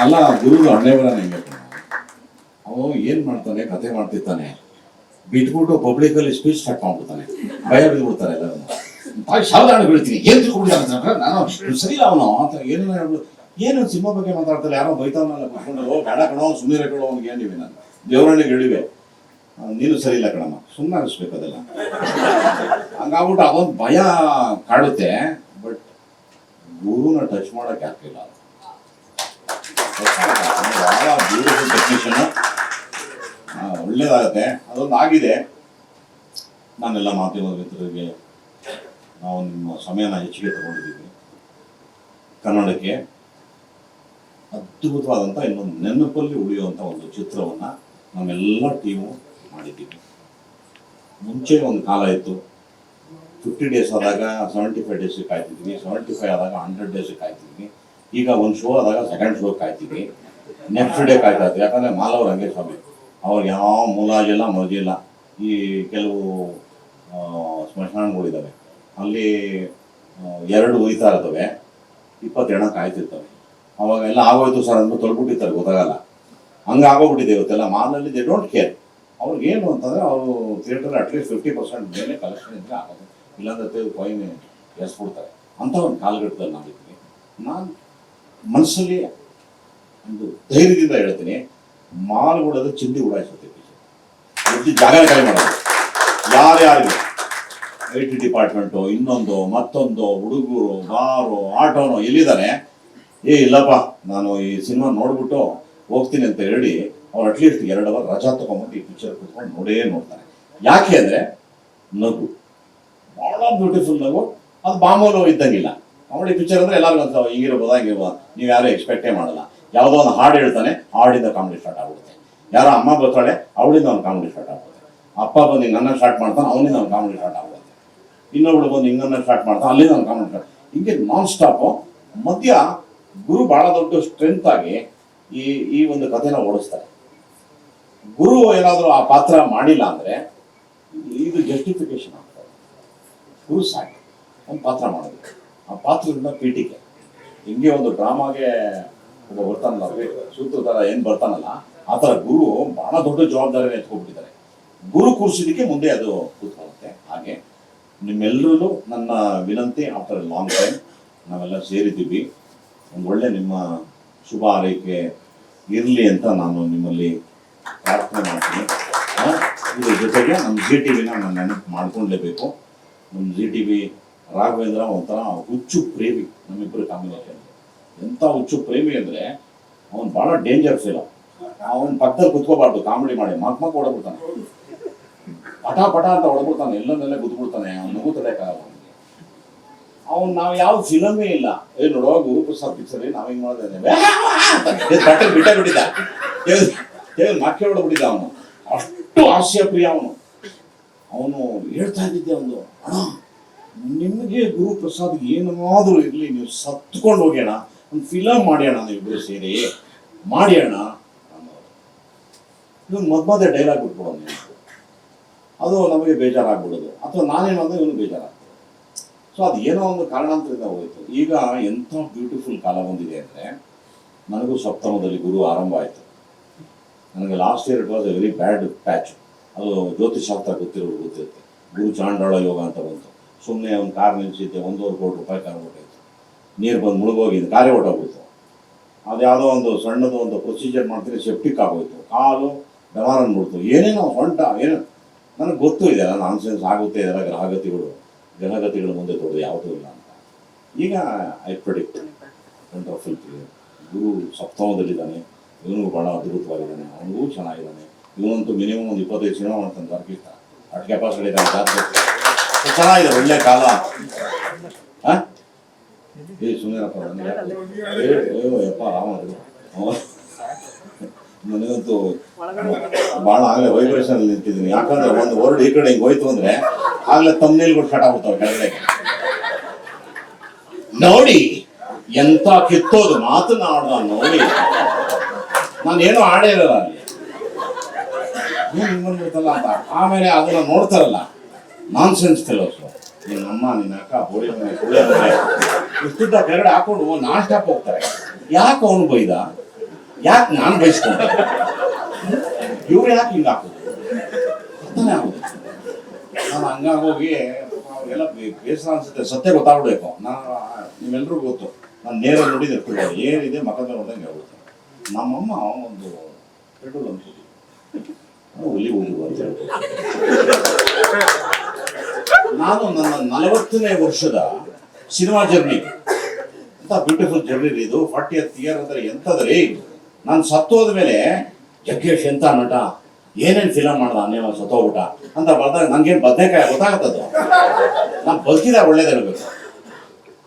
ಅಲ್ಲ ಗುರುಗಳು ಹಣ್ಣೆ ಬರ ನಂಗೆ ಅವನು ಏನ್ ಮಾಡ್ತಾನೆ? ಕತೆ ಮಾಡ್ತಿರ್ತಾನೆ. ಬಿಟ್ಬಿಟ್ಟು ಪಬ್ಲಿಕ್ ಅಲ್ಲಿ ಸ್ಪೀಚ್ ಸ್ಟಾರ್ಟ್ ಮಾಡ್ಬಿಡ್ತಾನೆ. ಭಯ ಬಿದ್ಬಿಡ್ತಾರೆ ಎಲ್ಲರೂ ತಾಯಿ ಸಾವಧಾನ ಬೀಳ್ತೀನಿ. ಏನ್ ತಿಳ್ಕೊಂಡಿದ್ದಾರೆ ನಾನು ಸರಿ ಅವನು. ಅಂತ ಏನೇನು ಹೇಳ್ಬೋದು ಏನು ಸಿನಿಮಾ ಬಗ್ಗೆ ಮಾತಾಡ್ತಾರೆ ಯಾರೋ ಬೈತಾವನಲ್ಲ "ಓ, ಬೇಡ ಕಣೋ ಸುಮ್ಮನೆ ಕಣೋ ಅವ್ನಿಗೆ ಏನಿವೆ ನಾನು. ದೇವರಣ್ಣಿಗೆ ಹೇಳಿವೆ. ನೀನು ಸರಿ ಇಲ್ಲ ಕಣಮ್ಮ. ಸುಮ್ಮನೆ ಅನಿಸ್ಬೇಕು ಅದೆಲ್ಲ. ಹಂಗಾಗ್ಬಿಟ್ಟು ಅದೊಂದು ಭಯ ಕಾಡುತ್ತೆ ಬಟ್ ಗುರುನ ಟಚ್ ಮಾಡೋಕೆ ಆಗ್ತಿಲ್ಲ. ಟೆಕ್ನಿಷಿಯನ್ ಒಳ್ಳೇದಾಗತ್ತೆ ಅದೊಂದು ಆಗಿದೆ. ನಾನೆಲ್ಲ ಮಾಧ್ಯಮ ಮಿತ್ರರಿಗೆ ನಾವು ನಿಮ್ಮ ಸಮಯನ ಹೆಚ್ಚಿಗೆ ತಗೊಂಡಿದ್ದೀವಿ. ಕನ್ನಡಕ್ಕೆ ಅದ್ಭುತವಾದಂಥ ಇನ್ನೊಂದು ನೆನಪಲ್ಲಿ ಉಳಿಯುವಂಥ ಒಂದು ಚಿತ್ರವನ್ನ ನಮ್ಮೆಲ್ಲ ಟೀಮು ಮಾಡಿದ್ದೀವಿ. ಮುಂಚೆ ಒಂದು ಕಾಲ ಇತ್ತು. ಫಿಫ್ಟಿ ಡೇಸ್ ಆದಾಗ ಸೆವೆಂಟಿ ಫೈವ್ ಡೇಸಿಗೆ ಕಾಯ್ತಿದ್ದೀನಿ ಸೆವೆಂಟಿ ಫೈವ್ ಆದಾಗ ಹಂಡ್ರೆಡ್ ಡೇಸಿಗೆ ಕಾಯ್ತಿದ್ವಿ. ಈಗ ಒಂದು ಶೋ ಆದಾಗ ಸೆಕೆಂಡ್ ಶೋ ಕಾಯ್ತೀವಿ. ನೆಕ್ಸ್ಟ್ ಡೇ ಕಾಯ್ತಾ ಇದ್ವಿ ಯಾಕಂದ್ರೆ ಮಾಲವ್ರು ಹಂಗೆ ಸ್ವಾಮಿ ಅವ್ರಿಗೆ ಯಾವ ಮುಲಾಜಿಲ್ಲ ಮರ್ಜಿಲ್ಲ ಈ ಕೆಲವು ಸ್ಮಶಾನಗಳಿದ್ದಾವೆ. ಅಲ್ಲಿ ಎರಡು ಉಯ್ತಾ ಇರ್ತವೆ. ಇಪ್ಪತ್ತೆರಡ ಕಾಯ್ತಿರ್ತವೆ ಅವಾಗ ಎಲ್ಲ ಆಗೋಯ್ತು ಸರ್ ಅಂದ್ರೆ ತೊಳ್ಬಿಟ್ಟಿರ್ತಾರೆ, ಗೊತ್ತಾಗಲ್ಲ. ಹಂಗೆ ಆಗೋಗ್ಬಿಟ್ಟಿದೆ ಇವತ್ತೆಲ್ಲ. ಮಾಲಲ್ಲಿ ದೇ ಡೋಂಟ್ ಕೇರ್ ಅವ್ರಿಗೆ ಏನು ಅಂತಂದ್ರೆ ಅವರು theatre at least fifty percent ಮೇಲೆ ಕಲೆಕ್ಷನ್ ಇದ್ರೆ ಆಗೋದು. ಇಲ್ಲಾಂದ್ರೆ ತೆಗೆದು ಕಾಯಿನ್ ಎಸ್ಬಿಡ್ತಾರೆ. ಅಂತ ಒಂದು ಕಾಲಘಟ್ಟದಲ್ಲಿ ನಾವಿದ್ವಿ ನಾನು ಮನಸ್ಸಲ್ಲಿ ಒಂದು ಧೈರ್ಯದಿಂದ ಹೇಳ್ತೀನಿ, ಮಾಲು ಕೊಡೋದು ಚಿಂದಿ ಉಡಾಯಿಸುತ್ತೆ ಎದ್ದು ಜಾಗ ಖಾಲಿ ಮಾಡೋದು. ಯಾರ್ಯಾರಿಗೆ ಐ ಟಿ ಡಿಪಾರ್ಟ್ಮೆಂಟು, ಇನ್ನೊಂದು, ಮತ್ತೊಂದು, ಹುಡುಗರು, ಬಾರು, ಆಟೋನು ಎಲ್ಲಿದ್ದಾನೆ? ಏ, ಇಲ್ಲಪ್ಪ, ನಾನು ಈ ಸಿನಿಮಾ ನೋಡ್ಬಿಟ್ಟು ಹೋಗ್ತೀನಿ ಅಂತ ಹೇಳಿ ಅವ್ರು ಅಟ್ಲೀಸ್ಟ್ ಎರಡು ಅವರ್ ರಜಾ ತಗೊಂಡ್ಬಿಟ್ಟು ಈ ಪಿಕ್ಚರ್ ಕುತ್ಕೊಂಡು ನೋಡೇ ನೋಡ್ತಾರೆ. ಯಾಕೆ ಅಂದ್ರೆ ನಗು. ಭಾಳ ಬ್ಯೂಟಿಫುಲ್ ನಗು. ಅದು ಮಾಮೂಲು ಇದ್ದಂಗಿಲ್ಲ. ಕಾಮಿಡಿ ಪಿಕ್ಚರ್ ಅಂದ್ರೆ ಎಲ್ಲರೂ ಅಂತ ಹಿಂಗಿರ್ಬೋದಾ ಹಿಂಗಿರ್ಬೋದಾ. ನೀವು ಯಾರು ಎಕ್ಸ್ಪೆಕ್ಟೇ ಮಾಡಲ್ಲ. ಯಾವುದೋ ಒಂದು ಹಾಡು ಹೇಳ್ತಾನೆ, ಹಾಡಿಂದ ಕಾಮಿಡಿ ಸ್ಟಾರ್ಟ್ ಆಗ್ಬಿಡುತ್ತೆ. ಯಾರೋ ಅಮ್ಮ ಬರ್ತಾಳೆ, ಅವಳಿಂದ ಒಂದು ಕಾಮಿಡಿ ಸ್ಟಾರ್ಟ್ ಆಗ್ಬಿಡುತ್ತೆ. ಅಪ್ಪ ಬಂದು ಹಿಂಗನ್ನ ಸ್ಟಾರ್ಟ್ ಮಾಡ್ತಾನೆ, ಅವನಿಂದ ಒಂದು ಕಾಮಿಡಿ ಸ್ಟಾರ್ಟ್ ಆಗ್ಬಿಡುತ್ತೆ. ಇನ್ನೊಬ್ಳು ಬಂದು ಹಿಂಗನ್ನ ಸ್ಟಾರ್ಟ್ ಮಾಡ್ತಾನೆ, ಅಲ್ಲಿಂದ ಒಂದು ಕಾಮಿಡಿ ಸ್ಟಾರ್ಟ್ ಹಿಂಗೆ ನಾನ್ ಸ್ಟಾಪು ಮಧ್ಯ ಗುರು ಬಹಳ ದೊಡ್ಡ ಸ್ಟ್ರೆಂತ್ ಆಗಿ ಈ ಈ ಒಂದು ಕಥೆನ ಓಡಿಸ್ತಾರೆ. ಗುರು ಏನಾದರೂ ಆ ಪಾತ್ರ ಮಾಡಿಲ್ಲ ಅಂದರೆ ಇದು ಜಸ್ಟಿಫಿಕೇಶನ್ ಆಗ್ತದೆ. ಗುರು ಸಾಕು. ಒಂದು ಪಾತ್ರ ಮಾಡೋದು ಆ ಪಾತ್ರದಿಂದ ಪೀಠಿಕೆ. ಹಿಂಗೆ ಒಂದು ಡ್ರಾಮಾಗೆ ಒಬ್ಬ ಬರ್ತಾನಲ್ಲ ಸೂತ್ರಧಾರ ಏನು ಬರ್ತಾನಲ್ಲ, ಆ ಥರ ಗುರು ಬಹಳ ದೊಡ್ಡ ಜವಾಬ್ದಾರಿನ ಎತ್ಕೊಂಡ್ಬಿಟ್ಟಿದ್ದಾರೆ. ಗುರು ಕೂರಿಸಿದಕ್ಕೆ ಮುಂದೆ ಅದು ಕೂತ್ಕೊಳ್ಳುತ್ತೆ. ಹಾಗೆ ನಿಮ್ಮೆಲ್ಲರೂ ನನ್ನ ವಿನಂತಿ, ಆಫ್ಟರ್ ಲಾಂಗ್ ಟೈಮ್ ನಾವೆಲ್ಲ ಸೇರಿದ್ದೀವಿ. ಒಂದು ಒಳ್ಳೆ ನಿಮ್ಮ ಶುಭ ಆರೈಕೆ ಇರಲಿ ಅಂತ ನಾನು ನಿಮ್ಮಲ್ಲಿ ಪ್ರಾರ್ಥನೆ ಮಾಡ್ತೀನಿ. ಇದ್ರ ಜೊತೆಗೆ ನಮ್ಮ ಜಿ ಟಿ ವಿನ ನಾನು ನೆನಪು ಮಾಡ್ಕೊಳ್ಲೇಬೇಕು ನಮ್ಮ ಜಿ ಟಿ ವಿ ರಾಘವೇಂದ್ರ ಒಂಥರ ಹುಚ್ಚು ಪ್ರೇಮಿ ನಮ್ಮಿಬ್ಬರು ಕಾಂಬಿನೇಷನ್ ಎಂಥ ಹುಚ್ಚು ಪ್ರೇಮಿ ಅಂದರೆ ಅವನು ಭಾಳ ಡೇಂಜರ್ ಫೀಲ ಅವನ ಪಕ್ಕದಲ್ಲಿ ಕುತ್ಕೋಬಾರ್ದು, ಕಾಮಿಡಿ ಮಾಡಿ ಮಕ್ ಮಕ್ ಹೊಡಬಿಡ್ತಾನೆ. ಪಟ ಪಟ ಅಂತ ಹೊಡಬಿಡ್ತಾನೆ, ಎಲ್ಲೊಂದೆಲ್ಲ ಗುದ್ಬಿಡ್ತಾನೆ ಅವ್ನು ನಗು ತಡೆಯಕ್ಕಾಗಲ್ಲ ಅವನಿಗೆ. ಅವ್ನು ನಾವು ಯಾವ ಫಿಲಮೇ ಇಲ್ಲ. ಏ ನೋಡೋ, ಗುರುಪ್ರಸಾದ್ ಪಿಕ್ಚರ್ ನಾವು ಹಿಂಗೆ ಮಾಡಿದ್ರೆ ಬಟ್ಟೆ ಬಿಟ್ಟ ಬಿಟ್ಟಿದ್ದ. ನಾಕೆ ಹೊಡಬಿಟ್ಟಿದ್ದ ಅವನು. ಅಷ್ಟು ಹಾಸ್ಯ ಪ್ರಿಯ ಅವನು. ಅವನು ಹೇಳ್ತಾ ಇದ್ದಿದ್ದೆ ಒಂದು ಅಣ್ಣ ನಿಮಗೆ ಗುರು ಪ್ರಸಾದ್ ಏನಾದರೂ ಇರಲಿ, ನೀವು ಸತ್ಕೊಂಡು ಹೋಗ್ಯಾಣ. ಒಂದು ಫಿಲಮ್ ಮಾಡ್ಯಾಣ ನೀವಿಬ್ಬರು ಸೇರಿ. ಮಾಡ್ಯಾಣ. ಇವನು ಮದ್ಮದೆ ಡೈಲಾಗ್ ಬಿಟ್ಬಿಡೋದು. ಅದು ನಮಗೆ ಬೇಜಾರಾಗ್ಬಿಡೋದು. ಅಥವಾ ನಾನೇನು ಅಂದ್ರೆ ಇವನು ಬೇಜಾರಾಗ್ತದೆ. ಸೊ ಅದು ಏನೋ ಒಂದು ಕಾರಣಾಂತರದಿಂದ ಹೋಯಿತು. ಈಗ ಎಂಥ ಬ್ಯೂಟಿಫುಲ್ ಕಾಲ ಬಂದಿದೆ ಅಂದರೆ, ನನಗೂ ಸಪ್ತಮದಲ್ಲಿ ಗುರು ಆರಂಭ ಆಯಿತು. ನನಗೆ last year it was a very bad patch ಅದು ಜ್ಯೋತಿಷಾಸ್ತ್ರ ಗೊತ್ತಿರೋರು ಗೊತ್ತಿರುತ್ತೆ. ಗುರು ಚಾಂಡಾಳ ಯೋಗ ಅಂತ ಬಂತು. ಸುಮ್ಮನೆ ಒಂದು ಕಾರ್ ನಿಲ್ಲಿಸಿದ್ದೆ ಒಂದೂವರೆ ಕೋಟಿ ರೂಪಾಯಿ ಕಾರ್ ಹೊಟ್ಟೋಯ್ತು ನೀರು ಬಂದು ಮುಳುಗೋಗಿದೆ ಕಾರೇ ಹೊಟ್ಟೋಗ್ಬಿಡ್ತು ಅದು ಯಾವುದೋ ಒಂದು ಸಣ್ಣದು ಒಂದು ಪ್ರೊಸೀಜರ್ ಮಾಡ್ತೀರಿ ಸೆಪ್ಟಿಕ್ ಆಗೋಯ್ತು. ಕಾಲು ಬೆವಾರ ಅಂದ್ಬಿಡ್ತು ಏನೇನೋ ಹೊಂಟ, ಏನು ನನಗೆ ಗೊತ್ತು ಇದೆಲ್ಲ ನಾನ್ಸೆನ್ಸ್ ಆಗುತ್ತೆ ಇದೆಲ್ಲ ಗ್ರಹಗತಿಗಳು. ಗ್ರಹಗತಿಗಳ ಮುಂದೆ ದೊಡ್ಡದು ಯಾವುದೂ ಇಲ್ಲ ಅಂತ. ಈಗ ಐ ಪ್ರೊಡಿಕ್ಟ್ ವಂಡರ್ಫುಲ್ ಗುರು ಸಪ್ತಮದಲ್ಲಿದ್ದಾನೆ. ಇವನು ಭಾಳ ಅದ್ಭುತವಾಗಿದ್ದಾನೆ. ಅವನಿಗೂ ಚೆನ್ನಾಗಿದ್ದಾನೆ. ಇವನಂತೂ ಮಿನಿಮಮ್ ಒಂದು ಇಪ್ಪತ್ತೈದು ಸಿನಿಮಾ ಮಾಡ್ತಾನೆ ಬರ್ಕಿಷ್ಟ ಅಟ್ ಕೆಪಾಸಿಟಿ ಇದ್ದಾನೆ ಜಾಸ್ತಿ ಚೆನ್ನಾಗಿದೆ ಒಳ್ಳೆ ಕಾಲ? ಏ ಸುಮ್ಮನೆಪ್ಪ ಯಪ್ಪ ನನಗಂತೂ ಭಾಳ ಆಗಲೇ ವೈಬ್ರೇಷನ್ ನಿಂತಿದ್ದೀನಿ ಯಾಕಂದ್ರೆ ಒಂದು ವರ್ಡ್ ಈ ಕಡೆ ಹಿಂಗೆ ಹೋಯ್ತು ಅಂದ್ರೆ ಆಗ್ಲೇ ಸ್ಟಾರ್ಟ್ ಆಗ್ಬಿಡ್ತಾವೆ ಕೆಳಗಡೆ ನೋಡಿ ಎಂತ ಕಿತ್ತೋದು ಮಾತನಾಡ್ದ ನೋಡಿ ನಾನು ನಾನೇನು ಆಡೇ ಇರಲ್ಲ ಏನ್ ಅಂತ ಆಮೇಲೆ ಅದನ್ನ ನೋಡ್ತಾರಲ್ಲ ನಾನ್ ಸೆನ್ಸ್ ಫೆಲೋಸ್ ನಿನ್ನ ಅಮ್ಮ, ನಿನ್ನ ಅಕ್ಕ ಮನೆ ಇಷ್ಟುದ್ದ ಕೆಳಗಡೆ ಹಾಕೊಂಡು ನಾನ್ ಸ್ಟಾಪ್ ಹೋಗ್ತಾರೆ. ಯಾಕೆ ಅವನು ಬೈದ? ಯಾಕೆ ನಾನು ಬಯಸ್ಕೊಂಡೆ ಇವ್ರು ಯಾಕೆ ಹಿಂಗೆ ಹಾಕೋದು? ನಾನು ಹಂಗಾಗೋಗಿ ಹೋಗಿ ಎಲ್ಲ ಬೇಸರ ಅನ್ಸುತ್ತೆ. ಸತ್ಯ ಗೊತ್ತಾಗ್ಬೇಕು ನಾನು ನಿಮ್ಮೆಲ್ರಿಗೂ ಗೊತ್ತು. ನಾನು ನೇರ ನೋಡಿದ ಏನಿದೆ ಮಕ್ಕಳ ನೋಡ್ದಂಗೆ ಆಗುತ್ತೆ. ನಮ್ಮಮ್ಮ ಒಂದು ಪೆಟ್ರೋಲ್ ಹುಲಿ ಹೋಗುವ ಅಂತ ಹೇಳ್ಬೋದು. ನಾನು ನನ್ನ ನಲವತ್ತನೇ ವರ್ಷದ ಸಿನಿಮಾ ಜರ್ನಿ. ಅಂತ ಬ್ಯೂಟಿಫುಲ್ ಜರ್ನಿ ಇದು. ಫಾರ್ಟಿ ಇಯರ್ ಅಂದ್ರೆ ಎಂತದ್ರಿ ನಾನು ಸತ್ತೋದ ಮೇಲೆ ಜಗ್ಗೇಶ್ ಎಂತ ನಟ? ಏನೇನು ಫಿಲಮ್ ಮಾಡ್ದ ಒಂದು ಸತ್ತೋಗ್ಬಿಟ್ಟ. ಅಂತ ಬರ್ದಾಗ ನಂಗೇನು ಬದನೆಕಾಯಿ ಗೊತ್ತಾಗತ್ತದು? ನಾನು ಬದುಕಿದಾಗ ಒಳ್ಳೇದಿರಬೇಕು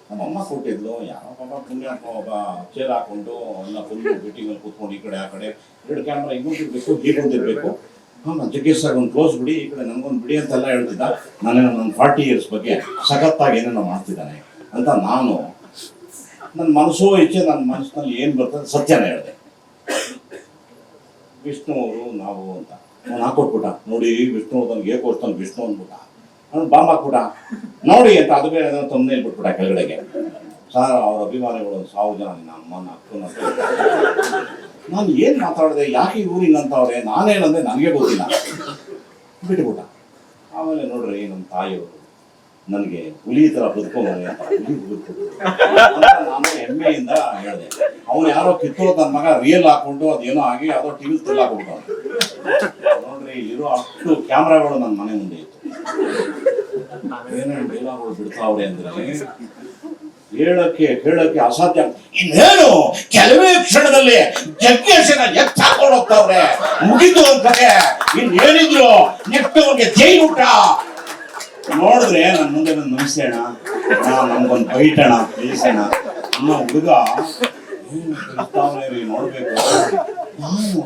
ನಮ್ಮ ಅಮ್ಮ ಕೊಟ್ಟಿದ್ಲು. ಯಾವ ಪಾಪ ಪುಣ್ಯ ಒಬ್ಬ ಚೇರ್ ಹಾಕೊಂಡು ಎಲ್ಲ ಫುಲ್ ಮೀಟಿಂಗಲ್ಲಿ ಕೂತ್ಕೊಂಡು ಈ ಕಡೆ, ಆ ಕಡೆ. ಎರಡು ಕ್ಯಾಮ್ರಾ ಹಿಂಗೊಂದಿರ್ಬೇಕು ಹೀಗೊಂದಿರ್ಬೇಕು ಹಾಂ ನಾನು ಸರ್ ಒಂದು ಕ್ಲೋಸ್ ಬಿಡಿ, ಈ ಕಡೆ ಬಿಡಿ ಅಂತೆಲ್ಲ ಹೇಳ್ತಿದ್ದ. ನಾನೇನೋ ನನ್ನ ಫಾರ್ಟಿ ಇಯರ್ಸ್ ಬಗ್ಗೆ ಸಖತ್ತಾಗಿ ಏನೇನೋ ಮಾಡ್ತಿದ್ದಾನೆ ಅಂತ ನಾನು ನನ್ನ ಮನಸ್ಸು ಇಚ್ಛೆ ನನ್ನ ಮನಸ್ಸಿನಲ್ಲಿ ಏನು ಬರ್ತದೆ ಸತ್ಯನ ಹೇಳಿದೆ. ವಿಷ್ಣು ಅವರು ನಾವು ಅಂತ. ಅವ್ನು ಹಾಕೊಟ್ಬಿಟ್ಟ. ನೋಡಿ ವಿಷ್ಣು ನನಗೆ ಏಕೋಸ್ತಾನೆ ವಿಷ್ಣು ಅಂದ್ಬಿಟ್ಟ. ಅವ್ನು ಬಾಂಬ್ ಹಾಕ್ಬಿಟ್ಟ. ನೋಡಿ ಅಂತ, ಅದು ಬೇರೆ ತೊಂದರೆ ಬಿಟ್ಬಿಟ್ಟ ಕೆಳಗಡೆಗೆ. ಸರ್, ಅವ್ರ ಅಭಿಮಾನಿಗಳು ಸಾವಿರ ಜನ ನನ್ನ ಅಮ್ಮನ ಅಕ್ಕನ. ನಾನು ಏನು ಮಾತಾಡಿದೆ, ಯಾಕೆ ಊರಿನಂತವ್ರೆ ನಾನೇನಂದ್ರೆ ನನಗೆ ಗೊತ್ತಿಲ್ಲ. ಬಿಟ್ಟುಬಿಟ್ಟ ಆಮೇಲೆ ನೋಡ್ರಿ ನಮ್ಮ ತಾಯಿಯವರು ನನಗೆ ಹುಲಿ ಥರ ಬದುಕೋಮನೆ ಅಂತ ಹುಲಿ ನಾನು ಹೆಮ್ಮೆಯಿಂದ ಹೇಳಿದೆ. ಅವನು ಯಾರೋ ಕಿತ್ತೋ ನನ್ನ ಮಗ ರಿಯಲ್ ಹಾಕೊಂಡು ಅದೇನೋ ಆಗಿ ಯಾವುದೋ ಟಿವಿ ಹಾಕೊಂಡು ನೋಡ್ರಿ ಇರೋ ಅಷ್ಟು ಕ್ಯಾಮ್ರಾಗಳು ನನ್ನ ಮನೆ ಮುಂದೆ ಇತ್ತು. ಏನೇನು ಡೈಲಾಗ್ಗಳು ಬಿಡ್ತಾವ್ರೆ ಅಂದ್ರೆ ಹೇಳಕ್ಕೆ ಹೇಳಕ್ಕೆ ಅಸಾಧ್ಯ. ಇನ್ನೇನು, ಕೆಲವೇ ಕ್ಷಣದಲ್ಲಿ ಜಗ್ಗೇಶನ ಎತ್ತ ಹೋಗ್ತಾವ್ರೆ ಮುಗಿದು ಅಂತಾರೆ ಇನ್ನೇನಿದ್ರು ಜೈಲು ಊಟ. ನೋಡಿದ್ರೆ ನನ್ನ ಮುಂದೆ ಬಂದು ನಮಿಸೋಣ ನಮ್ಗೊಂದು ಬೈಟಣ ಕಳಿಸೋಣ ಅನ್ನೋ ಹುಡುಗ ನೋಡ್ಬೇಕು. ನಾನು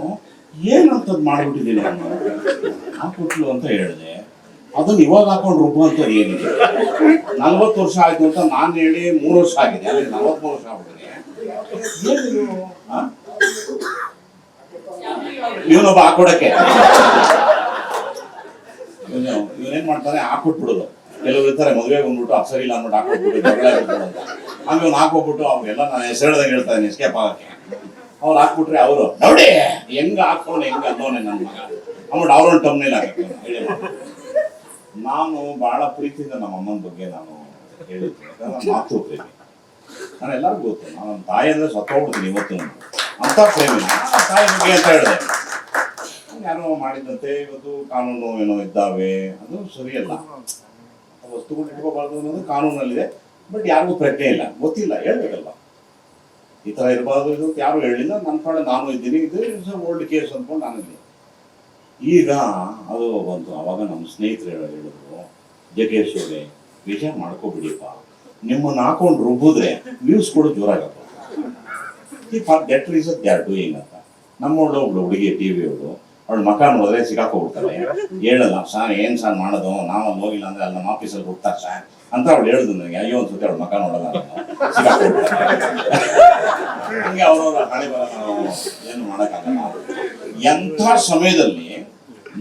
ಏನಂತದ್ ಮಾಡ್ಬಿಟ್ಟಿದ್ದೀನಿ ನಾನು ಕೊಟ್ಲು ಅಂತ ಹೇಳಿದೆ. ಅದನ್ನ ಇವಾಗ ಹಾಕೊಂಡು ರುಬ್ಬುವಂಥದ್ದು ಏನಿದೆ ನಲ್ವತ್ತು ವರ್ಷ ಆಯ್ತು ಅಂತ ನಾನು ಹೇಳಿ ಮೂರು ವರ್ಷ ಆಗಿದೆ. ಅಲ್ಲಿ ನಲವತ್ಮೂರು ವರ್ಷ ಆಗ್ಬಿಟ್ಟಿದೆ? ಇವನೊಬ್ಬ ಹಾಕೊಡಕ್ಕೆ. ಇವನು, ಇವನೇನ್ ಮಾಡ್ತಾನೆ? ಹಾಕ್ಬಿಟ್ಬಿಡುದು ಕೆಲವ್ರು ಇರ್ತಾರೆ, ಮದುವೆ ಬಂದ್ಬಿಟ್ಟು ಅಪ್ಸರಿ ಸರಿ ಇಲ್ಲ ಅಂದ್ಬಿಟ್ಟು ಹಾಕ್ಬಿಟ್ಬಿಟ್ಟು ಜಗಳ ಆಗ್ಬಿಡೋದು ಅಂತ. ಆಮೇಲೆ ಅವ್ನು ಹಾಕೋಬಿಟ್ಟು ಅವ್ರಿಗೆಲ್ಲ ನಾನು ಹೆಸರದಂಗೆ ಹೇಳ್ತಾನೆ ಎಸ್ಕೇಪ್ ಆಗಕ್ಕೆ. ಅವ್ರು ಹಾಕ್ಬಿಟ್ರೆ ಅವರು ನೋಡಿ ಹೆಂಗ ಹಾಕೋಣ ಹೆಂಗ ಅನ್ನೋನೆ ನನ್ನ ಮಗ. ಅವ್ನು ಅವ್ರೊಂದು ಟಮ್ನೇಲಿ ಹಾಕಿ ಹೇಳಿ. ನಾನು ಬಹಳ ಪ್ರೀತಿಯಿಂದ ನಮ್ಮ ಅಮ್ಮನ ಬಗ್ಗೆ ನಾನು ಹೇಳಿದ್ದೆ ಯಾಕಂದ್ರೆ ನಾನು ಮಾತು ಪ್ರೇಮಿ ನಾನು ಎಲ್ಲರಿಗೂ ಗೊತ್ತು, ನಾನು ನನ್ನ ತಾಯಿ ಅಂದ್ರೆ ಸತ್ತೋಗ್ಬಿಡ್ತೀನಿ ಇವತ್ತು ಅಂತ ಪ್ರೇಮಿ. ತಾಯಿ ಬಗ್ಗೆ ಅಂತ ಹೇಳಿದೆ. ಯಾರೋ ಮಾಡಿದಂತೆ ಇವತ್ತು ಕಾನೂನು ಏನೋ ಇದ್ದಾವೆ, ಅದು ಸರಿಯಲ್ಲ. ವಸ್ತುಗಳು ಇಟ್ಕೋಬಾರ್ದು ಅನ್ನೋದು ಕಾನೂನಲ್ಲಿದೆ. ಬಟ್ ಯಾರಿಗೂ ಪ್ರಜ್ಞೆ ಇಲ್ಲ. ಗೊತ್ತಿಲ್ಲ, ಹೇಳ್ಬೇಕಲ್ವ? ಈ ಥರ ಇರಬಾರ್ದು ಇದು ಯಾರು ಹೇಳಿಲ್ಲ ನನ್ನ ಕಡೆ ನಾನು ಇದ್ದೀನಿ. ಇದು ಓಲ್ಡ್ ಕೇಸ್ ಅಂದ್ಕೊಂಡು ನಾನು ಇದ್ದೀನಿ. ಈಗ ಅದು ಬಂತು. ಅವಾಗ ನಮ್ಮ ಸ್ನೇಹಿತರು ಹೇಳ- ಹೇಳಿದ್ರು ಜಗೇಶ್ ವಿಜಯ ವಿಚಾರ ಮಾಡ್ಕೋಬಿಡಿಪ್ಪ. ನಿಮ್ಮನ್ನ ಹಾಕೊಂಡು ರುಬ್ಬಿದ್ರೆ ವ್ಯೂಸ್ ಕೂಡ ಜೋರಾಗತ್ತೆ ಈ for that reason they are doing ಅಂತ. ನಮ್ಮವಳು ಒಬ್ಳು ಹುಡುಗಿ ಟಿ ವಿ ಅವಳು. ಅವಳು ಮಕ ನೋಡಿದ್ರೆ ಹೋಗ್ತಾರೆ ಹೇಳಲ್ಲ, ಸಾರ್, ಏನ್ ಸಾರ್ ಮಾಡೋದು? ನಾವು ಅಲ್ಲಿ ಹೋಗಿಲ್ಲ ಅಂದ್ರೆ ಅಲ್ಲಿ ನಮ್ಮ ಆಫೀಸಲ್ಲಿ ಹೋಗ್ತಾರೆ ಸಾರ್. ಅಂತ ಅವಳು ಹೇಳಿದ್ರು ನನಗೆ. ಅಯ್ಯೋ ಅನ್ಸುತ್ತೆ ಅವಳು ಮಕ ನೋಡಲ್ಲ ಹಂಗೆ ಅವ್ರವ್ರ ಹಣೆ ಬರ ಏನು ಮಾಡೋಕ್ಕಾಗಲ್ಲ. ಎಂಥ ಸಮಯದಲ್ಲಿ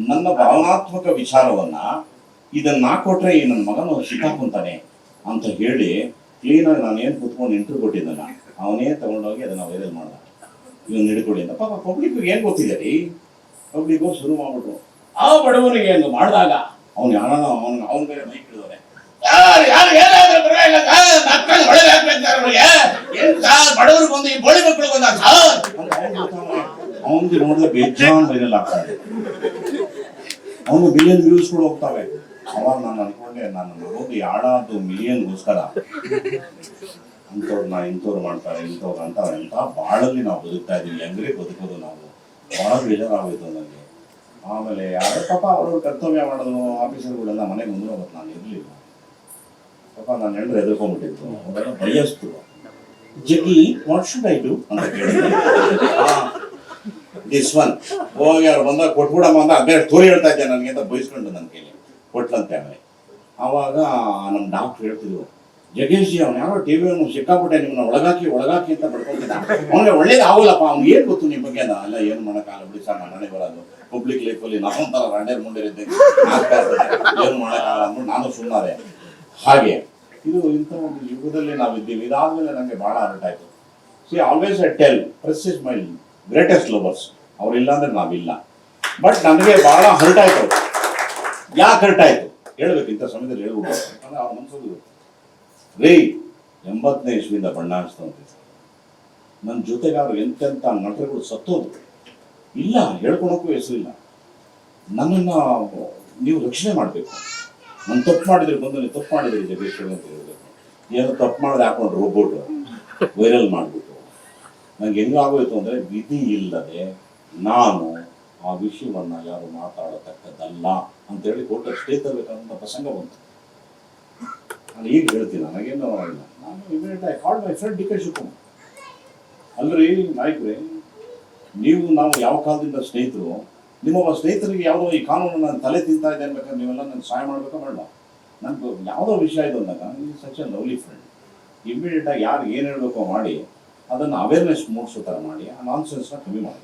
ನನ್ನ ಭಾವನಾತ್ಮಕ ವಿಚಾರವನ್ನ ಇದನ್ನ ಕೊಟ್ರೆ ಈ ನನ್ನ ಮಗನ ಸಿಕ್ಕಾಕೊಂತಾನೆ ಅಂತ ಹೇಳಿ ಕ್ಲೀನಾಗಿ ನಾನು ಏನು ಕುತ್ಕೊಂಡು ಇಂಟರ್ವ್ಯೂ ಕೊಟ್ಟಿದ್ದಾನ ಅವನೇ ತಗೊಂಡೋಗಿ ಅದನ್ನ ವೈರಲ್ ಮಾಡ್ದ. ಇವನ್ ಹಿಡ್ಕೊಡಿ ಅಂತ. ಪಾಪ ಪಬ್ಲಿಕ್ ಏನ್ ಗೊತ್ತಿದೆ ರೀ? ಪಬ್ಲಿಕ್ ಶುರು ಮಾಡ್ಬಿಟ್ರು. ಆ ಬಡವನಿಗೆ ಏನು ಮಾಡಿದಾಗ ಅವ್ನು ಯಾರ ಅವನ್ ಅವನ ಬೇರೆ ಮೈಕ್ ಹಿಡಿದವನೆ ಬಡವ್ರಿಗೊಂದು ಈ ಬೋಳಿ ಮಕ್ಕಳಿಗೊಂದು ಅವನಿಗೆ ನೋಡಿದ್ರೆ ಬೇಜಾನ್ ವೈರಲ್ ಆಗ್ತಾನೆ ಅವನು ಬಿಲಿಯನ್ ಕೂಡ ಹೋಗ್ತಾವೆ. ಅವಾಗ ನಾನು ಅನ್ಕೊಂಡೆ, ನಾನು ನೋಡೋದು ಯಾಡಾದು ಮಿಲಿಯನ್ಗೋಸ್ಕರ ಅಂಥವ್ರನ್ನ ಇಂಥವ್ರು ಮಾಡ್ತಾರೆ, ಇಂಥವ್ರು ಅಂತಾರೆ ಅಂತ ಬಾಳಲ್ಲಿ ನಾವು ಬದುಕ್ತಾ ಇದೀವಿ. ಹೆಂಗ್ರೆ ಬದುಕೋದು ನಾವು? ಭಾಳ ಬೇಜಾರಾಗೋಯ್ತು ನನಗೆ ಆಮೇಲೆ ಯಾರೋ ಪಾಪ ಅವರು ಕರ್ತವ್ಯ ಮಾಡೋದು, ಆಫೀಸರ್ಗಳೆಲ್ಲ ಮನೆಗೆ ಮುಂದೆ ಹೋಗುತ್ತೆ ನಾನು ಇರಲಿಲ್ಲ. ಪಾಪ ನಾನು ಎಲ್ಲರೂ ಎದುರ್ಕೊಂಡ್ಬಿಟ್ಟಿದ್ದು ಅವರೆಲ್ಲ ಬಯಸ್ತು. Jaggi what should I do ಅಂತ ದಿಸ್ ಹೋಗಿ ಅವ್ರು ಬಂದಾಗ ಕೊಟ್ಬಿಡಮ್ಮ ಅಂತ ಅದೇ ತೋರಿ ಹೇಳ್ತಾ ಇದ್ದೆ ನನಗೆ ಅಂತ ಬಯಸ್ಕೊಂಡು ನನ್ನ ಕೈಲಿ. ಕೊಟ್ಲಂತೆ ಆಮೇಲೆ. ಆವಾಗ ನಮ್ಮ ಡಾಕ್ಟರ್ ಹೇಳ್ತಿದ್ರು ಜಗೇಶ್ ಜಿ, ಅವ್ನು ಯಾರೋ ಟಿವಿ ಅವನು ಸಿಕ್ಕಾಪಟ್ಟೆ ನಿಮ್ಮನ್ನ ಒಳಗಾಕಿ ಒಳಗಾಕಿ ಅಂತ ಬಡ್ಕೊಂತಿದ್ದ ಅವನಿಗೆ ಒಳ್ಳೇದು ಆಗೋಲ್ಲಪ್ಪ ಅವ್ನು ಏನು ಗೊತ್ತು ನಿಮ್ಮ ಬಗ್ಗೆ? ಅಲ್ಲ, ಏನು ಮಾಡೋಕ್ಕಾಗಲ್ಲ ಬಿಡಿ ಸರ್ ನನ್ನೇ ಬರೋದು. ಪಬ್ಲಿಕ್ ಲೈಫಲ್ಲಿ ನಾವೊಂಥರ ರಂಡೇರ್ ಮುಂಡಿರಿದ್ದೆ. ಆಗ್ತಾ ಇರ್ತದೆ ಏನು ಮಾಡೋಕ್ಕಾಗಲ್ಲ ಅಂದ್ಬಿಟ್ಟು ನಾನು ಸುಮ್ಮನೆ ಹಾಗೆ. ಇದು ಇಂಥ ಒಂದು ಯುಗದಲ್ಲಿ ನಾವಿದ್ದೀವಿ. ಇದಾದಮೇಲೆ ನನಗೆ ಭಾಳ ಹರ್ಟ್ ಆಯಿತು. See always I tell press is my greatest lovers ಅವ್ರಿಲ್ಲ ಅಂದ್ರೆ ನಾವಿಲ್ಲ. ಬಟ್ ನನಗೆ ಬಹಳ ಹರ್ಟ್ ಆಯ್ತು ಯಾಕೆ ಹರ್ಟ್ ಆಯ್ತು ಹೇಳ್ಬೇಕು, ಇಂಥ ಸಮಯದಲ್ಲಿ ಹೇಳ್ಬಿಟ್ಟು. ಯಾಕಂದ್ರೆ ಅವ್ರ ಮನ್ಸೋದು ರೀ, ಎಂಬತ್ತನೇ ಇಸ್ವಿಯಿಂದ ಬಣ್ಣ ಅಂತ ನನ್ನ ಜೊತೆಗೆ ಅವ್ರು ಎಂತೆಂಥ ನಟರುಗಳು ಸತ್ತೋದು ಇಲ್ಲ, ಹೇಳ್ಕೊಳಕ್ಕೂ ಹೆಸರಿಲ್ಲ ನನ್ನನ್ನು ನೀವು ರಕ್ಷಣೆ ಮಾಡಬೇಕು. ನಾನು ತಪ್ಪು ಮಾಡಿದ್ರೆ ಬಂದು ನೀವು ತಪ್ಪು ಮಾಡಿದ್ರಿ ಜಗೇಶ್ ಅಂತ ಹೇಳ್ಬೇಕು. ಏನೋ ತಪ್ಪು ಮಾಡಿದ್ರೆ ಹಾಕೊಂಡು ರೋಬೋಟ್ ವೈರಲ್ ಮಾಡಿಬಿಟ್ಟು. ನಂಗೆ ಹೆಂಗಾಗೋಯ್ತು ಅಂದರೆ ವಿಧಿ ಇಲ್ಲದೆ ನಾನು ಆ ವಿಷಯವನ್ನು ಯಾರು ಮಾತಾಡತಕ್ಕದ್ದಲ್ಲ ಅಂತೇಳಿ ಕೋರ್ಟ್ ಸ್ಟೇ ತರಬೇಕಂತ ಪ್ರಸಂಗ ಬಂತು. ನಾನು ಈಗ ಹೇಳ್ತೀನಿ, ನನಗೇನು ಇಲ್ಲ. ನಾನು immediate I call my friend D K Shivakumar. ಅಲ್ರಿ, ನಾಯ್ಕ್ರೆ, ನೀವು ನಾವು ಯಾವ ಕಾಲದಿಂದ ಸ್ನೇಹಿತರು, ನಿಮ್ಮ ಸ್ನೇಹಿತರಿಗೆ ಯಾವುದೋ ಈ ಕಾನೂನು ನಾನು ತಲೆ ತಿಂತಾ ಇದೆ ಅನ್ಬೇಕಾದ್ರೆ ನೀವೆಲ್ಲ ನನಗೆ ಸಹಾಯ ಮಾಡಬೇಕಾ ಬೇಡ. ನನಗೆ ಯಾವುದೋ ವಿಷಯ ಇದು ಅಂದಾಗ ಈ such a lovely friend immediate ಆಗಿ ಯಾರು ಏನು ಹೇಳಬೇಕೋ ಮಾಡಿ, ಅದನ್ನು ಅವೇರ್ನೆಸ್ ಮೂಡಿಸೋ ಥರ ಮಾಡಿ, ಆ ನಾನ್ಸೆನ್ಸ್ನ ಕಮ್ಮಿ ಮಾಡಿ.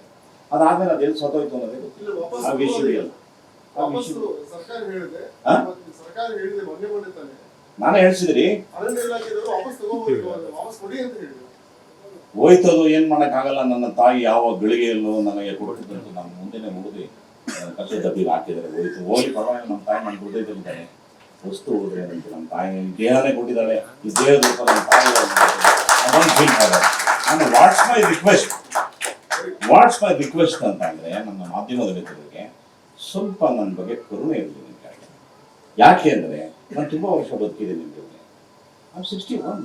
ಅದಾದ್ಮೇಲೆ ಅದೆಲ್ಲಿ ಸತ್ತೋಯ್ತು ಅನ್ನೋದೇ ಗೊತ್ತಿಲ್ಲ. ಆ ವಿಷಯ ಸರ್ಕಾರ ಹೇಳಿದೆ. ಹಾ? ಮತ್ತೆ ಸರ್ಕಾರ ಹೇಳಿದೆ ಮೊನ್ನೆ ಮೊನ್ನೆ ತಾನೆ. ನಾನೇ ಹೇಳ್ಸಿದ್ರಿ. ಅರಣ್ಯ ಇಲಾಖೆದವರು ವಾಪಸ್ ತಗೋಬಹುದು ವಾಪಸ್ ಕೊಡಿ ಅಂತ ಹೇಳಿದ್ರು. ಹೋಯ್ತದು ಏನ್ ಮಾಡಕ್ಕಾಗಲ್ಲ. ನನ್ನ ತಾಯಿ ಯಾವ ಗಳಿಗೆಯಲ್ಲೂ ನನಗೆ ಕೊಟ್ಟಿದ್ದಂತ ನಮ್ಮ ಮುಂದೆನೆ ಮುಗಿದು. ಕಸ ಡಬ್ಬಿಗೆ ಹಾಕಿದ್ದಾರೆ ಹೋಯ್ತು. ಹೋಗಿ ಪರವಾಗಿಲ್ಲ ನಮ್ಮ ತಾಯಿ ನನ್ನ ಹೃದಯದಲ್ಲಿದ್ದಾನೆ ವಸ್ತು ಹೋದ್ರೆ ಏನಂತ ನಮ್ಮ ತಾಯಿ ದೇಹನೇ ಕೊಟ್ಟಿದ್ದಾಳೆ. ಈ ದೇಹದ ರೂಪ ನಮ್ಮ ತಾಯಿ ಅದೊಂದು ಫೀಲ್ ನಾನು what's my request what's my request ಅಂತ ಅಂದ್ರೆ ನನ್ನ ಮಾಧ್ಯಮದ ಮಿತ್ರರಿಗೆ ಸ್ವಲ್ಪ ನನ್ನ ಬಗ್ಗೆ ಕರುಣೆ ಇರಲಿ ನಿಮಗೆ ಯಾಕೆ ಅಂದ್ರೆ ನಾನು ತುಂಬಾ ವರ್ಷ ಬದುಕಿದೆ ನಿಮ್ಮ ಜೊತೆ ನಾನು ಸಿಕ್ಸ್ಟಿ ಒನ್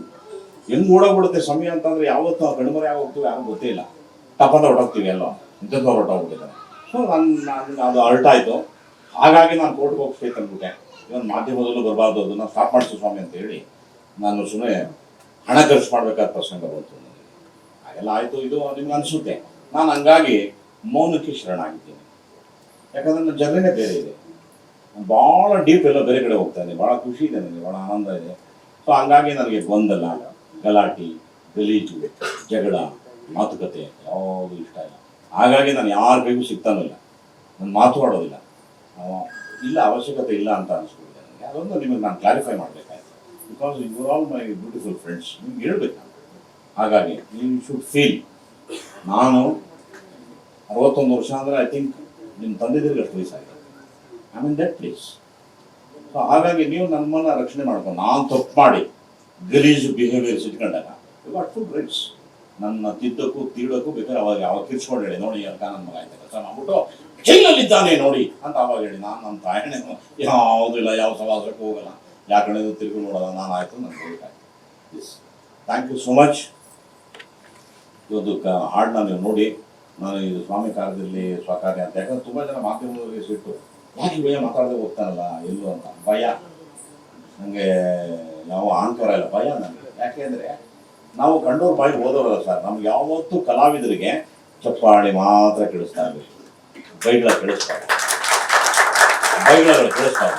ಹೆಂಗ್ ಓಡೋಗ್ಬಿಡುತ್ತೆ ಸಮಯ ಅಂತಂದರೆ ಯಾವತ್ತು ನಾವು ಕಣ್ಮರೆ ಆಗೋಗ್ತೀವಿ ಯಾರು ಗೊತ್ತೇ ಇಲ್ಲ. ತಪ್ಪದ ಹೊರಟೋಗ್ತೀವಿ ಎಲ್ಲೋ ಇಂಥದ್ದು ಹೊರಟೋಗ್ಬಿಟ್ಟಿದ್ದಾರೆ. ಸೊ ನನ್ನ ನಾನು, ಅದು ಅರ್ಟ್ ಆಯಿತು ಹಾಗಾಗಿ ನಾನು ಕೋರ್ಟ್ಗೆ ಹೋಗ್ಬೇಕು ಅಂದ್ಬಿಟ್ಟೆ. ಇವನ್ ಮಾಧ್ಯಮದಲ್ಲೂ ಬರಬಾರ್ದು. ಅದನ್ನ ಸ್ಟಾಪ್ ಮಾಡಿಸು ಸ್ವಾಮಿ ಅಂತ ಹೇಳಿ ನಾನು ಸುಮ್ಮನೆ ಹಣ ಖರ್ಚು ಮಾಡಬೇಕಾದ ಪ್ರಸಂಗ ಬಂತು. ಹಾಗೆಲ್ಲ ಆಯಿತು. ಇದು ನಿಮ್ಗೆ ಅನಿಸುತ್ತೆ. ನಾನು ಹಂಗಾಗಿ ಮೌನಕ್ಕೆ ಶರಣಾಗಿದ್ದೇನೆ. ಯಾಕಂದ್ರೆ ನನ್ನ ಜರ್ನಿನೇ ಬೇರೆ ಇದೆ. ಭಾಳ ಡೀಪ್ ಎಲ್ಲ ಬೇರೆ ಕಡೆ ಹೋಗ್ತಾ ಇದ್ದೀನಿ. ಭಾಳ ಖುಷಿ ಇದೆ ನನಗೆ ಭಾಳ ಆನಂದ ಇದೆ. ಸೊ ಹಂಗಾಗಿ ನನಗೆ ಗೊಂದಲ, ಗಲಾಟೆ, ಗಲೀಜು, ಜಗಳ, ಮಾತುಕತೆ, ಯಾವುದು ಇಷ್ಟ ಇಲ್ಲ. ಹಾಗಾಗಿ ನಾನು ಯಾರ ಕೈಗೂ ಸಿಗ್ತಾನೂ ಇಲ್ಲ. ನಾನು ಮಾತಾಡೋದಿಲ್ಲ ಇಲ್ಲ, ಅವಶ್ಯಕತೆ ಇಲ್ಲ ಅಂತ ಅನಿಸ್ಕೊಂಡಿದೆ ನನಗೆ. ಅದೊಂದು ನಿಮಗೆ ನಾನು clarify ಮಾಡಬೇಕಾಯ್ತು. Because you all my beautiful friends ನಿಮ್ಗೆ ಹೇಳ್ಬೇಕು ನಾನು. ಹಾಗಾಗಿ ಯು ಶುಡ್ ಫೀಲ್ ನಾನು ಅರವತ್ತೊಂದು ವರ್ಷ ಅಂದರೆ ಐ ಥಿಂಕ್ ನಿಮ್ಮ ತಂದೆದಿರಿಗೆ ಅಷ್ಟು ವಯಸ್ಸಾಗಿದೆ. I mean that place so ಹಾಗಾಗಿ ನೀವು ನಮ್ಮನ್ನು ರಕ್ಷಣೆ ಮಾಡ್ಕೊಂಡು ನಾನು ತಪ್ಪು ಮಾಡಿ, ಗಲೀಜು ಬಿಹೇವಿಯರ್ಸ್ ಇಟ್ಕೊಂಡಾಗ ವಾಟ್ ಫುಲ್ ರೈಟ್ಸ್ ನನ್ನ ತಿದ್ದಕ್ಕೂ ತೀಡಕ್ಕೂ ಬೇಕಾದ್ರೆ ಅವಾಗ ಅವಾಗ ಕಿರ್ಚ್ಕೊಂಡು ಹೇಳಿ, ನೋಡಿ ಅರ್ಕ ನನ್ನ ಮಗ ಆಯ್ತು, ಕೆಲಸ ಮಾಡ್ಬಿಟ್ಟು ಜೈಲಲ್ಲಿದ್ದಾನೆ ನೋಡಿ ಅಂತ ಅವಾಗ ಹೇಳಿ, ನಾನು ನನ್ನ ತಾಯಣೆ ಯಾವುದೂ ಇಲ್ಲ, ಯಾವ ಸವಾಸಕ್ಕೂ ಹೋಗಲ್ಲ. ಯಾಕಡೆ ತಿರುಗಿ ನೋಡೋಲ್ಲ ನಾನು ಆಯಿತು ನನ್ನ yes thank you so much ಇವತ್ತು ಕ ಹಾಡನ್ನ ನೀವು ನೋಡಿ. ನಾನು ಇದು ಸ್ವಾಮಿ ಕಾರ್ಯದಲ್ಲಿ ಸ್ವಕಾರ್ಯ ಅಂತ. ಯಾಕಂದ್ರೆ ತುಂಬ ಜನ ಮಾಧ್ಯಮದವರಿಗೆ ಸಿಟ್ಟು, ಯಾಕೆ ಭಯ ಮಾತಾಡದೆ ಹೋಗ್ತಾನಲ್ಲ ಎಲ್ಲೂ ಅಂತ? ಭಯ. ನನಗೆ ಯಾವ ಅಹಂಕಾರ ಇಲ್ಲ, ಭಯ ನನಗೆ ಯಾಕೆ ಅಂದರೆ, ನಾವು ಕಂಡೋರು ಬಾಯಿ ಓದೋರಲ್ಲ ಸರ್, ನಮ್ಗೆ ಯಾವತ್ತೂ ಕಲಾವಿದರಿಗೆ ಚಪ್ಪಾಳಿ ಮಾತ್ರ ಕೇಳಿಸ್ತಾ ಇರಬೇಕು. ಬೈಗಳ ಕೇಳಿಸ್ತಾ ಬೈಗಳು ಕೇಳಿಸ್ತಾರೆ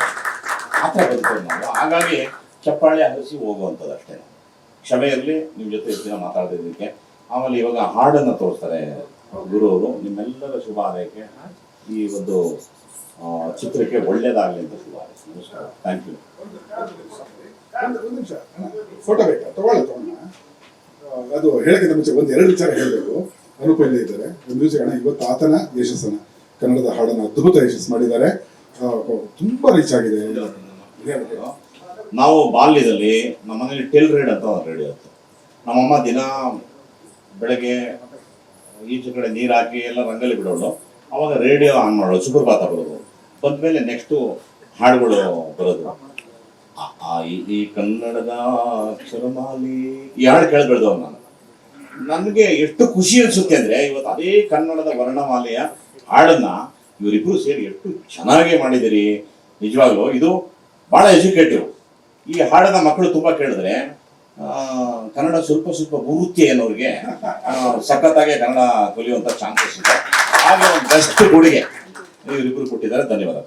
ಆ ಥರ ಬದುಕೋದು ನಾವು. ಹಾಗಾಗಿ ಚಪ್ಪಾಳಿ ಹರಿಸಿ ಹೋಗುವಂಥದ್ದು ಅಷ್ಟೇ. ಕ್ಷಮೆ ಇರಲಿ ನಿಮ್ಮ ಜೊತೆ ದಿನ ಮಾತಾಡ್ತಿದ್ದಕ್ಕೆ. ಆಮೇಲೆ ಇವಾಗ ಹಾಡನ್ನು ತೋರಿಸ್ತಾರೆ ಗುರು ಅವರು ನಿಮ್ಮೆಲ್ಲರ ಶುಭ ಆರೈಕೆ ಈ ಒಂದು ಚಿತ್ರಕ್ಕೆ ಒಳ್ಳೇದಾಗಲಿ ಅಂತ ಶುಭ ಹಾರೈಕೆ ನಮಸ್ಕಾರ. ಥ್ಯಾಂಕ್ ಯು ಒಂದು ಒಂದು ನಿಮಿಷ. ಫೋಟೋ ಬೇಕಾ? ತಗೊಳ್ಳಿ ತಗೊಳ್ಳ. ಅದು ಹೇಳಕ್ಕಿಂತ ಮುಂಚೆ ಒಂದು ಎರಡು ವಿಚಾರ ಹೇಳಬೇಕು. ಅನುಪ ಇಲ್ಲೇ ಇದ್ದಾರೆ. ಒಂದು ವಿಚಾರ ಇವತ್ತು ಆತನ ಯಶಸ್ಸನ್ನ. ಕನ್ನಡದ ಹಾಡನ್ನು ಅದ್ಭುತ ಯಶಸ್ಸು ಮಾಡಿದ್ದಾರೆ. ತುಂಬಾ ರೀಚ್ ಆಗಿದೆ. ನಾವು ಬಾಲ್ಯದಲ್ಲಿ ನಮ್ಮ ಮನೇಲಿ ಟೆಲ್ ರೇಡ್ ಅಂತ ರೇಡಿಯೋ ಇತ್ತು. ನಮ್ಮಮ್ಮ ದಿನ ಬೆಳಗ್ಗೆ ಈಚೆ ಕಡೆ ನೀರು ಹಾಕಿ ಎಲ್ಲ ರಂಗಲ್ಲಿ ಬಿಡೋಳು ಅವಾಗ ರೇಡಿಯೋ ಆನ್ ಮಾಡೋದು, ಸುಪ್ರಭಾತ ಬರೋದು. ಬಂದ್ಮೇಲೆ ನೆಕ್ಸ್ಟು ಹಾಡುಗಳು ಬರೋದು. ಈ- ಕನ್ನಡದ ಅಕ್ಷರಮಾಲಿ ಈ ಹಾಡು ಕೇಳಿ ಬೆಳೆದವ್ ನಾನು. ನನಗೆ ಎಷ್ಟು ಖುಷಿ ಅನ್ಸುತ್ತೆ ಅಂದ್ರೆ ಇವತ್ತು ಅದೇ ಕನ್ನಡದ ವರ್ಣಮಾಲೆಯ ಹಾಡನ್ನ ಇವರಿಬ್ರು ಸೇರಿ ಎಷ್ಟು ಚೆನ್ನಾಗಿ ಮಾಡಿದಿರಿ ನಿಜವಾಗ್ಲೂ ಇದು ಬಹಳ ಎಜುಕೇಟಿವ್ ಈ ಹಾಡನ್ನ ಮಕ್ಕಳು ತುಂಬಾ ಕೇಳಿದ್ರೆ ಕನ್ನಡ ಸ್ವಲ್ಪ ಸ್ವಲ್ಪ ಗುರುತಿ ಅನ್ನೋರಿಗೆ ಸಖತ್ತಾಗೆ ಕನ್ನಡ ಕಲಿಯುವಂತ ಚಾನ್ಸಸ್ ಇದೆ. ಹಾಗೆ ಒಂದು ಬೆಸ್ಟ್ ಕೊಡುಗೆ ನೀವಿಬ್ಬರು ಕೊಟ್ಟಿದ್ದಾರೆ. ಧನ್ಯವಾದ